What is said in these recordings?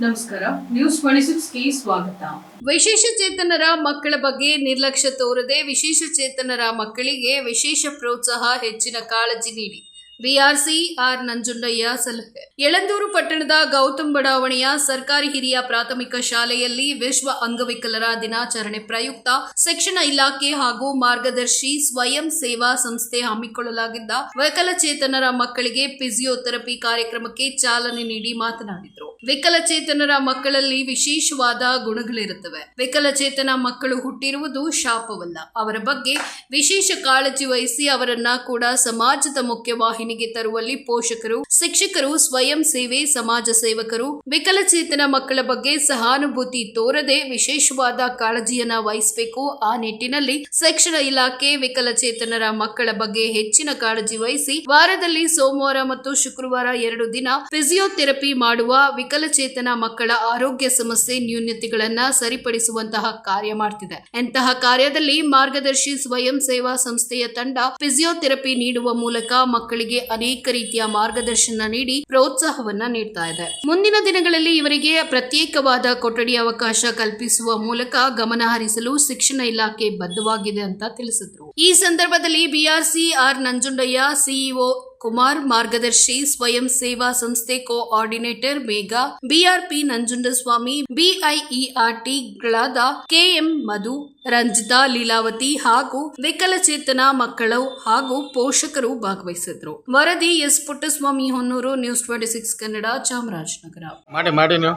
ನಮಸ್ಕಾರ. News twenty ಸಿಕ್ಸ್ಗೆ ಸ್ವಾಗತ. ವಿಶೇಷ ಚೇತನರ ಮಕ್ಕಳ ಬಗ್ಗೆ ನಿರ್ಲಕ್ಷ್ಯ ತೋರದೆ ವಿಶೇಷ ಚೇತನರ ಮಕ್ಕಳಿಗೆ ವಿಶೇಷ ಪ್ರೋತ್ಸಾಹ ಹೆಚ್ಚಿನ ಕಾಳಜಿ ನೀಡಿ. ಬಿಆರ್ಸಿ ಆರ್ ನಂಜುಂಡಯ್ಯ ಸಲಹೆ. ಯಳಂದೂರು ಪಟ್ಟಣದ ಗೌತಮ್ ಬಡಾವಣೆಯ ಸರ್ಕಾರಿ ಹಿರಿಯ ಪ್ರಾಥಮಿಕ ಶಾಲೆಯಲ್ಲಿ ವಿಶ್ವ ಅಂಗವಿಕಲರ ದಿನಾಚರಣೆ ಪ್ರಯುಕ್ತ ಶಿಕ್ಷಣ ಇಲಾಖೆ ಹಾಗೂ ಮಾರ್ಗದರ್ಶಿ ಸ್ವಯಂ ಸೇವಾ ಸಂಸ್ಥೆ ಹಮ್ಮಿಕೊಳ್ಳಲಾಗಿದ್ದ ವಿಕಲಚೇತನರ ಮಕ್ಕಳಿಗೆ ಫಿಸಿಯೋಥೆರಪಿ ಕಾರ್ಯಕ್ರಮಕ್ಕೆ ಚಾಲನೆ ನೀಡಿ ಮಾತನಾಡಿದರು. ವಿಕಲಚೇತನರ ಮಕ್ಕಳಲ್ಲಿ ವಿಶೇಷವಾದ ಗುಣಗಳಿರುತ್ತವೆ. ವಿಕಲಚೇತನ ಮಕ್ಕಳು ಹುಟ್ಟಿರುವುದು ಶಾಪವಲ್ಲ. ಅವರ ಬಗ್ಗೆ ವಿಶೇಷ ಕಾಳಜಿ ವಹಿಸಿ ಅವರನ್ನ ಕೂಡ ಸಮಾಜದ ಮುಖ್ಯವಾಹಿನಿಗೆ ತರುವಲ್ಲಿ ಪೋಷಕರು, ಶಿಕ್ಷಕರು, ಸ್ವಯಂ ಸೇವೆ, ಸಮಾಜ ಸೇವಕರು, ವಿಕಲಚೇತನ ಮಕ್ಕಳ ಬಗ್ಗೆ ಸಹಾನುಭೂತಿ ತೋರದೆ ವಿಶೇಷವಾದ ಕಾಳಜಿಯನ್ನ ವಹಿಸಬೇಕು. ಆ ನಿಟ್ಟಿನಲ್ಲಿ ಶಿಕ್ಷಣ ಇಲಾಖೆ ವಿಕಲಚೇತನರ ಮಕ್ಕಳ ಬಗ್ಗೆ ಹೆಚ್ಚಿನ ಕಾಳಜಿ ವಹಿಸಿ ವಾರದಲ್ಲಿ ಸೋಮವಾರ ಮತ್ತು ಶುಕ್ರವಾರ ಎರಡು ದಿನ ಫಿಸಿಯೋಥೆರಪಿ ಮಾಡುವ ವಿಕಲಚೇತನ ಮಕ್ಕಳ ಆರೋಗ್ಯ ಸಮಸ್ಯೆ ನ್ಯೂನ್ಯತೆಗಳನ್ನ ಸರಿಪಡಿಸುವಂತಹ ಕಾರ್ಯ ಮಾಡ್ತಿದೆ. ಎಂತಹ ಕಾರ್ಯದಲ್ಲಿ ಮಾರ್ಗದರ್ಶಿ ಸ್ವಯಂ ಸೇವಾ ಸಂಸ್ಥೆಯ ತಂಡ ಫಿಸಿಯೋಥೆರಪಿ ನೀಡುವ ಮೂಲಕ ಮಕ್ಕಳಿಗೆ ಅನೇಕ ರೀತಿಯ ಮಾರ್ಗದರ್ಶನ ನೀಡಿ ಪ್ರೋತ್ಸಾಹವನ್ನ ನೀಡ್ತಾ ಇದೆ. ಮುಂದಿನ ದಿನಗಳಲ್ಲಿ ಇವರಿಗೆ ಪ್ರತ್ಯೇಕವಾದ ಕೊಠಡಿ ಅವಕಾಶ ಕಲ್ಪಿಸುವ ಮೂಲಕ ಗಮನ ಹರಿಸಲು ಶಿಕ್ಷಣ ಇಲಾಖೆ ಬದ್ಧವಾಗಿದೆ ಅಂತ ತಿಳಿಸಿದ್ರು. ಈ ಸಂದರ್ಭದಲ್ಲಿ BRC R Nanjundaiah, CEO Kumar ಮಾರ್ಗದರ್ಶಿ, ಸ್ವಯಂ ಸೇವಾ ಸಂಸ್ಥೆ ಕೋಆರ್ಡಿನೇಟರ್ ಮೇಘಾ, ಬಿಆರ್ಪಿ ನಂಜುಂಡಸ್ವಾಮಿ ಬಿಐಇಆರ್ಟಿಗಳಾದ ಕೆಎಂ ಮಧು, ರಂಜಿತಾ ಲೀಲಾವತಿ ಹಾಗೂ ವಿಕಲಚೇತನ ಮಕ್ಕಳು ಹಾಗೂ ಪೋಷಕರು ಭಾಗವಹಿಸಿದ್ರು ವರದಿ S Puttaswamy Honnuru, news twenty six Kannada, Chamarajanagar. ಮಾಡಿ ಮಾಡಿ ನೀವು.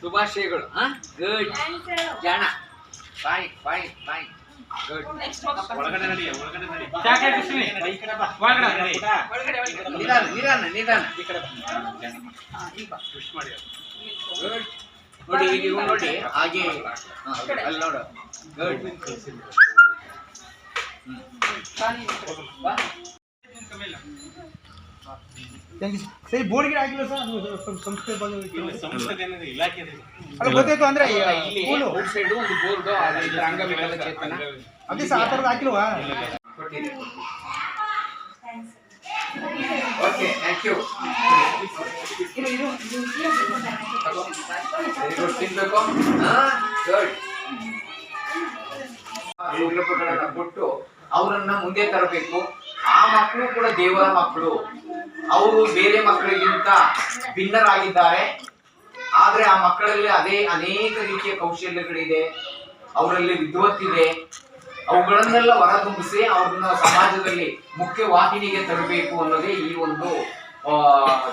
ಶುಭಾಶಯಗಳು. ಗುಡ್ ಜಾಣ. ಫೈನ್ ಫೈನ್ ಫೈನ್ ಗುಡ್ ನಿಧಾನ ನಿಧಾನ ನಿಧಾನ. ಗುಡ್ ನೋಡಿ ಈಗ ಇವ್ನು ನೋಡಿ. ಹಾಗೆ. ಅಲ್ಲಿ ನೋಡು. ಗುಡ್ ಸರಿ ಬೋರ್ಡ್ಗೆ ಹಾಕಿಲ್ಲ ಸರ್ ಅದು ಸಂಸ್ಥೆ ಬಂದು ಅಲ್ಲ ಗೊತ್ತಾಯ್ತು ಅಂದ್ರೆ ಇಲ್ಲಿ ಸ್ಕೂಲು. ಔಟ್ ಸೈಡ್ ಒಂದು ಬೋರ್ಡ್ ಅಂಗವಿಕಲ ಚೇತನ. ಅದೇ ಸರ್ ಆ ಥರದ್ದು ಹಾಕಿಲ್ವಾ? Okay thank you very good ತಿನ್ಬೇಕು. ಹಾ ಗುಡ್ ಉಗ್ರಪಗಳನ್ನ ಕೊಟ್ಟು ಅವರನ್ನ ಮುಂದೆ ತರಬೇಕು. ಆ ಮಕ್ಕಳು ಕೂಡ ದೇವರ ಮಕ್ಕಳು. ಅವರು ಬೇರೆ ಮಕ್ಕಳಿಗಿಂತ ಭಿನ್ನರಾಗಿದ್ದಾರೆ. ಆದರೆ ಆ ಮಕ್ಕಳಲ್ಲಿ ಅದೇ ಅನೇಕ ರೀತಿಯ ಕೌಶಲ್ಯಗಳಿದೆ. ಅವರಲ್ಲಿ ವಿದ್ವತ್ತಿದೆ. ಅವುಗಳನ್ನೆಲ್ಲ ಹೊರತುಂಬಿಸಿ ಅವ್ರನ್ನ ಸಮಾಜದಲ್ಲಿ ಮುಖ್ಯ ವಾಹಿನಿಗೆ ತರಬೇಕು ಅನ್ನೋದೇ ಈ ಒಂದು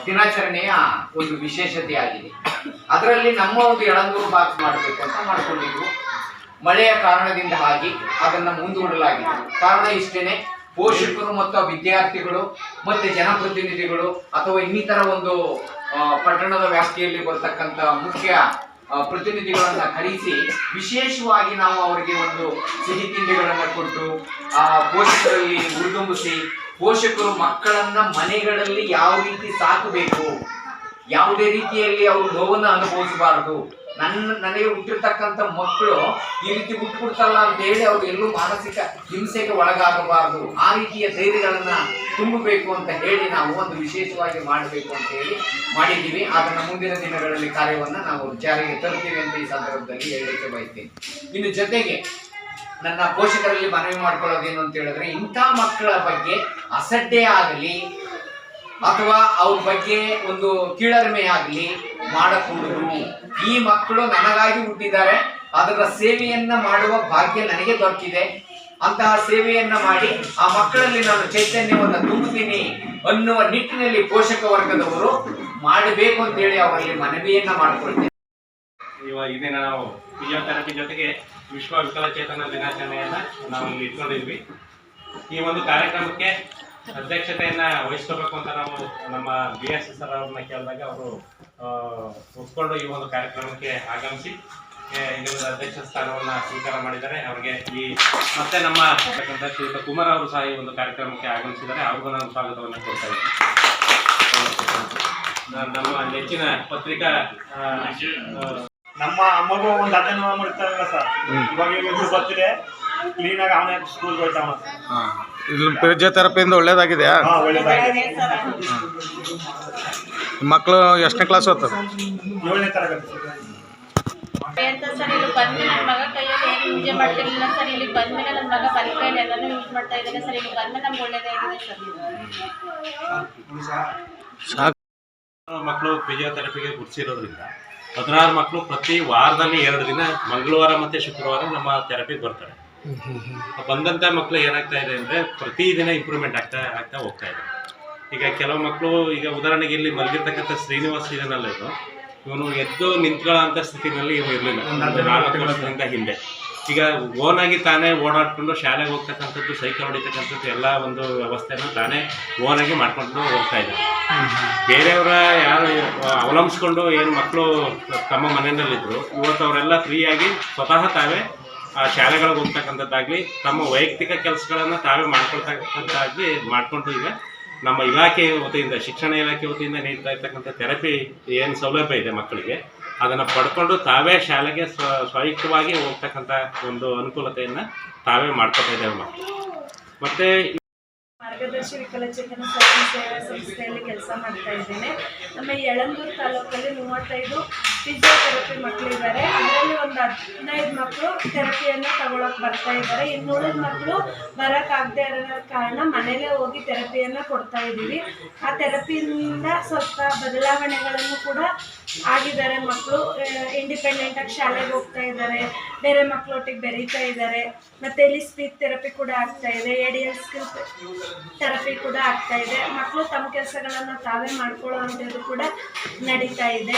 ದಿನಾಚರಣೆಯ ಒಂದು ವಿಶೇಷತೆಯಾಗಿದೆ ಅದರಲ್ಲಿ ನಮ್ಮ ಒಂದು ಎಳಂದೂರು ಭಾಗ ಮಾಡಬೇಕು ಅಂತ ಮಾಡ್ಕೊಂಡಿದ್ವು. ಮಳೆಯ ಕಾರಣದಿಂದ ಆಗಿ ಅದನ್ನ ಮುಂದೂಡಲಾಗಿದೆ. ಕಾರಣ ಇಷ್ಟೇನೆ. ಪೋಷಕರು ಮತ್ತು ವಿದ್ಯಾರ್ಥಿಗಳು ಮತ್ತೆ ಜನಪ್ರತಿನಿಧಿಗಳು ಅಥವಾ ಇನ್ನಿತರ ಒಂದು ಪಟ್ಟಣದ ವ್ಯಾಪ್ತಿಯಲ್ಲಿ ಬರ್ತಕ್ಕಂಥ ಮುಖ್ಯ ಪ್ರತಿನಿಧಿಗಳನ್ನು ಕರೆಸಿ ವಿಶೇಷವಾಗಿ ನಾವು ಅವರಿಗೆ ಒಂದು ಸಿಹಿ ತಿಂಡಿಗಳನ್ನು ಕೊಟ್ಟು, ಆ, ಪೋಷಕರಲ್ಲಿ ಹುರಿದುಂಬಿಸಿ ಪೋಷಕರು ಮಕ್ಕಳನ್ನ ಮನೆಗಳಲ್ಲಿ ಯಾವ ರೀತಿ ಸಾಕಬೇಕು ಯಾವುದೇ ರೀತಿಯಲ್ಲಿ ಅವರು ನೋವನ್ನು ಅನುಭವಿಸಬಾರದು. ನನ್ನ ನನಗೆ ಹುಟ್ಟಿರ್ತಕ್ಕಂಥ ಮಕ್ಕಳು ಈ ರೀತಿ ಹುಟ್ಟುಬಿಡ್ತಲ್ಲ ಅಂತ ಹೇಳಿ ಅವ್ರು ಎಲ್ಲೂ ಮಾನಸಿಕ ಹಿಂಸೆಗೆ ಒಳಗಾಗಬಾರದು. ಆ ರೀತಿಯ ಧೈರ್ಯಗಳನ್ನ ತುಂಬಬೇಕು ಅಂತ ಹೇಳಿ ನಾವು ಒಂದು ವಿಶೇಷವಾಗಿ ಮಾಡಬೇಕು ಅಂತ ಹೇಳಿ ಮಾಡಿದ್ದೀವಿ. ಅದನ್ನು ಮುಂದಿನ ದಿನಗಳಲ್ಲಿ ಕಾರ್ಯವನ್ನು ನಾವು ಜಾರಿಗೆ ತರುತ್ತೇವೆ ಅಂತ ಈ ಸಂದರ್ಭದಲ್ಲಿ ಹೇಳಲಿಕ್ಕೆ ಬಯಸ್ತೇನೆ. ಇನ್ನು ಜೊತೆಗೆ ನನ್ನ ಪೋಷಕರಲ್ಲಿ ಮನವಿ ಮಾಡ್ಕೊಳ್ಳೋದೇನು ಅಂತ ಹೇಳಿದ್ರೆ ಇಂಥ ಮಕ್ಕಳ ಬಗ್ಗೆ ಅಸಡ್ಡೆ ಆಗಲಿ ಅಥವಾ ಅವ್ರ ಬಗ್ಗೆ ಒಂದು ಕೀಳರಿಮೆ ಆಗಲಿ ಮಾಡಕೂಡದು. ಈ ಮಕ್ಕಳು ನನಗಾಗಿ ಹುಟ್ಟಿದ್ದಾರೆ. ಅದರ ಸೇವೆಯನ್ನ ಮಾಡುವ ಭಾಗ್ಯ ನನಗೆ ದೊರಕಿದೆ. ಅಂತಹ ಸೇವೆಯನ್ನ ಮಾಡಿ ಆ ಮಕ್ಕಳಲ್ಲಿ ನಾನು ಚೈತನ್ಯವನ್ನು ತುಂಬುತ್ತೀನಿ ಅನ್ನುವ ನಿಟ್ಟಿನಲ್ಲಿ ಪೋಷಕ ವರ್ಗದವರು ಮಾಡಬೇಕು ಅಂತೇಳಿ ಅವರಲ್ಲಿ ಮನವಿಯನ್ನ ಮಾಡಿಕೊಳ್ತೇನೆ. ಇದನ್ನ ನಾವು ಫಿಸಿಯೋಥೆರಪಿ ಜೊತೆಗೆ ವಿಶ್ವ ವಿಕಲಚೇತನ ದಿನಾಚರಣೆಯನ್ನ ನಾವು ಇಲ್ಲಿ ಇಟ್ಕೊಂಡಿದ್ವಿ. ಈ ಒಂದು ಕಾರ್ಯಕ್ರಮಕ್ಕೆ ಅಧ್ಯಕ್ಷತೆಯನ್ನ ವಹಿಸ್ಕೋಬೇಕು ಅಂತ ನಾವು ನಮ್ಮ ಬಿ ಎಸ್ ಸರ್ ಅವ್ರನ್ನ ಕೇಳಿದಾಗ ಅವರು ಒಪ್ಕೊಂಡು ಈ ಒಂದು ಕಾರ್ಯಕ್ರಮಕ್ಕೆ ಆಗಮಿಸಿ ಇದೊಂದು ಅಧ್ಯಕ್ಷ ಸ್ಥಾನವನ್ನ ಸ್ವೀಕಾರ ಮಾಡಿದ್ದಾರೆ. ಅವರಿಗೆ ಈ ಮತ್ತೆ ನಮ್ಮ ಶ್ರೀಯುತ ಕುಮಾರ್ ಅವರು ಸಹ ಈ ಒಂದು ಕಾರ್ಯಕ್ರಮಕ್ಕೆ ಆಗಮಿಸಿದ್ದಾರೆ. ಅವ್ರಿಗೂ ನಾನು ಸ್ವಾಗತವನ್ನು ಕೊಡ್ತಾ ಇದ್ದೀನಿ. ನಮ್ಮ ನೆಚ್ಚಿನ ಪತ್ರಿಕಾ ನಮ್ಮ ಅಮ್ಮಗೂ ಒಂದು ಅಧ್ಯಯನ ಮಾಡ್ತಾರಲ್ಲ ಸರ್. ಇವಾಗ ಬರ್ತಿದೆ ಕ್ಲೀನಾಗಿ ಅವನೇ ಸ್ಕೂಲ್ಗೆ ಹೋಗ್ತಾವ ಹಾಂ. ಇಲ್ಲಿ ಫಿಸಿಯೋಥೆರಪಿಯಿಂದ ಒಳ್ಳೇದಾಗಿದೆಯಾ? ಹಾ ಒಳ್ಳೇದಾಗಿದೆ. ಮಕ್ಕಳು ಎಷ್ಟನೇ ಕ್ಲಾಸ್ ಓದ್ತದೆ? ಏಳನೇ ತರಗತಿ. ಸರ್ ಇಲ್ಲಿ ಬಂದ್ಮೇಲೆ ನನ್ನ ಮಗ ಕೈಯಲ್ಲಿ ಏನು ಯೂಸೇ ಮಾಡ್ತಿರ್ಲಿಲ್ಲ ಸರ್. ಇಲ್ಲಿ ಬಂದ್ಮೇಲೆ ನನ್ನ ಮಗ ಬರೀ ಕೈಯಲ್ಲಿ ಎಲ್ಲಾನು ಯೂಸ್ ಮಾಡ್ತಾ ಇದ್ದಾನೆ ಸರ್. ಇಲ್ಲಿ ಬಂದ್ಮೇಲೆ ನಮ್ಗೆ ಒಳ್ಳೇದಾಗಿದೆ ಸರ್. ಸಾಕು. ಮಕ್ಕಳು ಫಿಸಿಯೋಥೆರಪಿಗೆ ಗುರ್ಸಿರೋದ್ರಿಂದ ಹದಿನಾರು ಮಕ್ಕಳು ಪ್ರತಿ ವಾರದಲ್ಲಿ ಎರಡು ದಿನ ಮಂಗಳವಾರ ಮತ್ತೆ ಶುಕ್ರವಾರ ನಮ್ಮ ಥೆರಪಿಗೆ ಬರ್ತಾರೆ. ಬಂದಂತ ಮಕ್ಕಳು ಏನಾಗ್ತಾ ಇದೆ ಅಂದ್ರೆ ಪ್ರತಿದಿನ ಇಂಪ್ರೂವ್ಮೆಂಟ್ ಆಗ್ತಾ ಆಗ್ತಾ ಹೋಗ್ತಾ ಇದೆ. ಈಗ ಕೆಲವು ಮಕ್ಕಳು ಈಗ ಉದಾಹರಣೆಗೆ ಇಲ್ಲಿ ಮಲಗಿರ್ತಕ್ಕಂಥ ಶ್ರೀನಿವಾಸ್ ಇದನ್ನಲ್ಲ ಇದು ಇವನು ಎದ್ದು ನಿಂತ್ಕೊಳ್ಳೋ ಸ್ಥಿತಿನಲ್ಲಿ ಇವನು ಇರಲಿಲ್ಲ. ಒಂದು ನಾಲ್ಕು ವರ್ಷದಿಂದ ಹಿಂದೆ. ಈಗ ಓನ್ ಆಗಿ ತಾನೇ ಓಡಾಡ್ಕೊಂಡು ಶಾಲೆಗೆ ಹೋಗ್ತಕ್ಕಂಥದ್ದು ಸೈಕಲ್ ಹೊಡಿತಕ್ಕಂಥದ್ದು ಎಲ್ಲ ಒಂದು ವ್ಯವಸ್ಥೆನ ತಾನೇ ಓನ್ ಆಗಿ ಮಾಡ್ಕೊಂಡು ಹೋಗ್ತಾ ಇದ್ದಾರೆ ಬೇರೆಯವರ ಯಾರು ಅವಲಂಬಿಸ್ಕೊಂಡು ಏನು ಮಕ್ಕಳು ತಮ್ಮ ಮನೆಯಲ್ಲಿದ್ದರು ಇವತ್ತು ಅವರೆಲ್ಲ ಫ್ರೀಯಾಗಿ ಸ್ವತಃ ತಾವೇ ಆ ಶಾಲೆಗಳಿಗೆ ಹೋಗ್ತಕ್ಕಂಥದ್ದಾಗಲಿ, ತಮ್ಮ ವೈಯಕ್ತಿಕ ಕೆಲಸಗಳನ್ನು ತಾವೇ ಮಾಡ್ಕೊಳ್ತಕ್ಕಂಥದ್ದಾಗಲಿ ಮಾಡಿಕೊಂಡು ಈಗ ನಮ್ಮ ಇಲಾಖೆ ವತಿಯಿಂದ, ಶಿಕ್ಷಣ ಇಲಾಖೆ ವತಿಯಿಂದ ನೀಡ್ತಾ ಇರ್ತಕ್ಕಂಥ ಥೆರಪಿ ಏನು ಸೌಲಭ್ಯ ಇದೆ ಮಕ್ಕಳಿಗೆ, ಅದನ್ನು ಪಡ್ಕೊಂಡು ತಾವೇ ಶಾಲೆಗೆ ಸ್ವ, ಸ್ವಯುಕ್ತವಾಗಿ ಹೋಗ್ತಕ್ಕಂಥ ಒಂದು ಅನುಕೂಲತೆಯನ್ನು ತಾವೇ ಮಾಡ್ಕೊತಾ ಇದ್ದೇವೆ ಮಕ್ಕಳು. ಮತ್ತು ಮಾರ್ಗದರ್ಶಿ ವಿಕಲಚೇತನ ಸ್ವಯಂ ಸೇವಾ ಸಂಸ್ಥೆಯಲ್ಲಿ ಕೆಲಸ ಮಾಡ್ತಾ ಇದ್ದೇನೆ. ನಮ್ಮ ಯಳಂದೂರು ತಾಲೂಕಲ್ಲಿ ಮೂವತ್ತೈದು ಫಿಸಿಯೋಥೆರಪಿ ಮಕ್ಕಳಿದ್ದಾರೆ ಅದರಲ್ಲಿ ಒಂದು ಹದಿನೈದು ಮಕ್ಕಳು ಥೆರಪಿಯನ್ನು ತಗೊಳಕ್ ಬರ್ತಾ ಇದ್ದಾರೆ. ಇನ್ನುಳಿದ ಮಕ್ಕಳು ಬರೋಕ್ಕಾಗದೇ ಇರೋ ಕಾರಣ ಮನೆಯಲ್ಲೇ ಹೋಗಿ ಥೆರಪಿಯನ್ನು ಕೊಡ್ತಾ ಇದ್ದೀವಿ. ಆ ಥೆರಪಿಯಿಂದ ಸ್ವಲ್ಪ ಬದಲಾವಣೆಗಳನ್ನು ಕೂಡ ಆಗಿದ್ದಾರೆ ಮಕ್ಕಳು ಇಂಡಿಪೆಂಡೆಂಟಾಗಿ ಶಾಲೆಗೆ ಹೋಗ್ತಾ ಇದ್ದಾರೆ. ಬೇರೆ ಮಕ್ಕಳೊಟ್ಟಿಗೆ ಬೆರೀತಾ ಇದ್ದಾರೆ. ಮತ್ತು ಇಲ್ಲಿ ಸ್ಪೀಚ್ ಥೆರಪಿ ಕೂಡ ಆಗ್ತಾ ಇದೆ. ಎ ಡಿ ಸ್ಕಿಲ್ ಥೆರಪಿ ಕೂಡ ಆಗ್ತಾ ಇದೆ. ಮಕ್ಕಳು ತಮ್ಮ ಕೆಲಸಗಳನ್ನು ತಾವೇ ಮಾಡ್ಕೊಳ್ಳೋ ಅಂಥದ್ದು ಕೂಡ ನಡೀತಾ ಇದೆ.